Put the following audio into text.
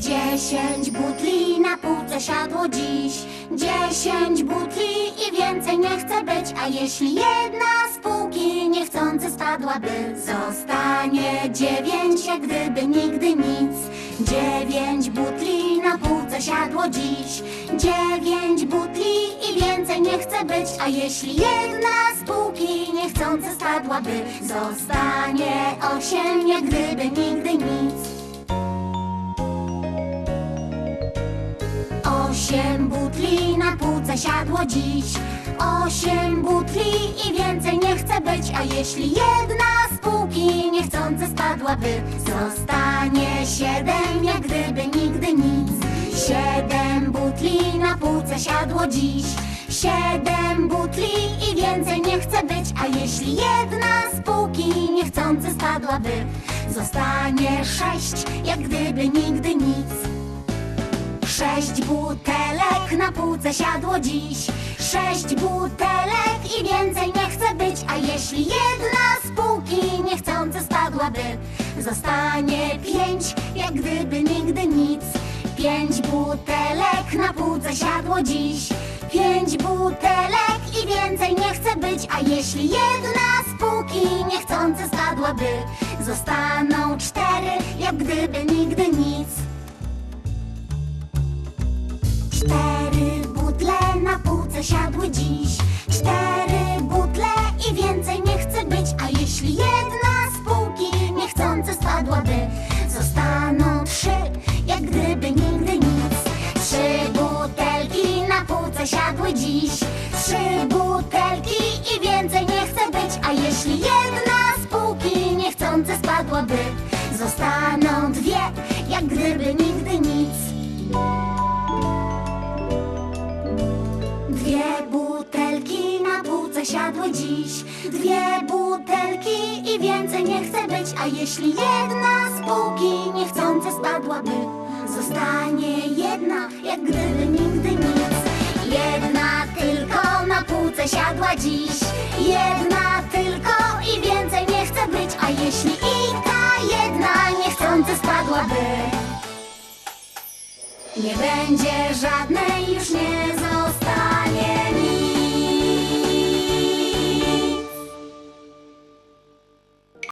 Dziesięć butli na półce siadło dziś. Dziesięć butli i więcej nie chce być. A jeśli jedna z półki niechcący spadłaby Zostanie dziewięć, jak gdyby nigdy nic. Dziewięć butli na półce siadło dziś. Dziewięć butli i więcej nie chce być. A jeśli jedna z półki niechcący spadłaby Zostanie osiem, jak gdyby nigdy nic Osiem butli na półce siadło dziś. Osiem butli i więcej nie chce być A jeśli jedna z półki niechcący spadłaby Zostanie siedem, jak gdyby nigdy nic. Siedem butli na półce siadło dziś. Siedem butli i więcej nie chce być A jeśli jedna z półki niechcący spadłaby Zostanie sześć, jak gdyby nigdy nic Sześć butelek na półce siadło dziś. Sześć butelek i więcej nie chce być. A jeśli jedna z półki niechcący spadłaby Zostanie pięć, jak gdyby nigdy nic. Pięć butelek na półce siadło dziś. Pięć butelek i więcej nie chce być. A jeśli jedna z półki niechcący spadłaby Zostaną cztery, jak gdyby nigdy siadły dziś. Cztery butle i więcej nie chce być A jeśli jedna z półki niechcący spadłaby Zostaną trzy, jak gdyby nigdy nic. Trzy butelki na półce siadły dziś. Trzy butelki i więcej nie chce być A jeśli jedna z półki niechcący spadłaby Zostaną dwie, jak gdyby nigdy na półce siadły dziś. Dwie butelki i więcej nie chce być. A jeśli jedna z półki niechcący spadłaby Zostanie jedna, jak gdyby nigdy nic. Jedna tylko na półce siadła dziś. Jedna tylko i więcej nie chce być. A jeśli i ta jedna niechcący spadłaby nie będzie żadnej, już nie zostanie.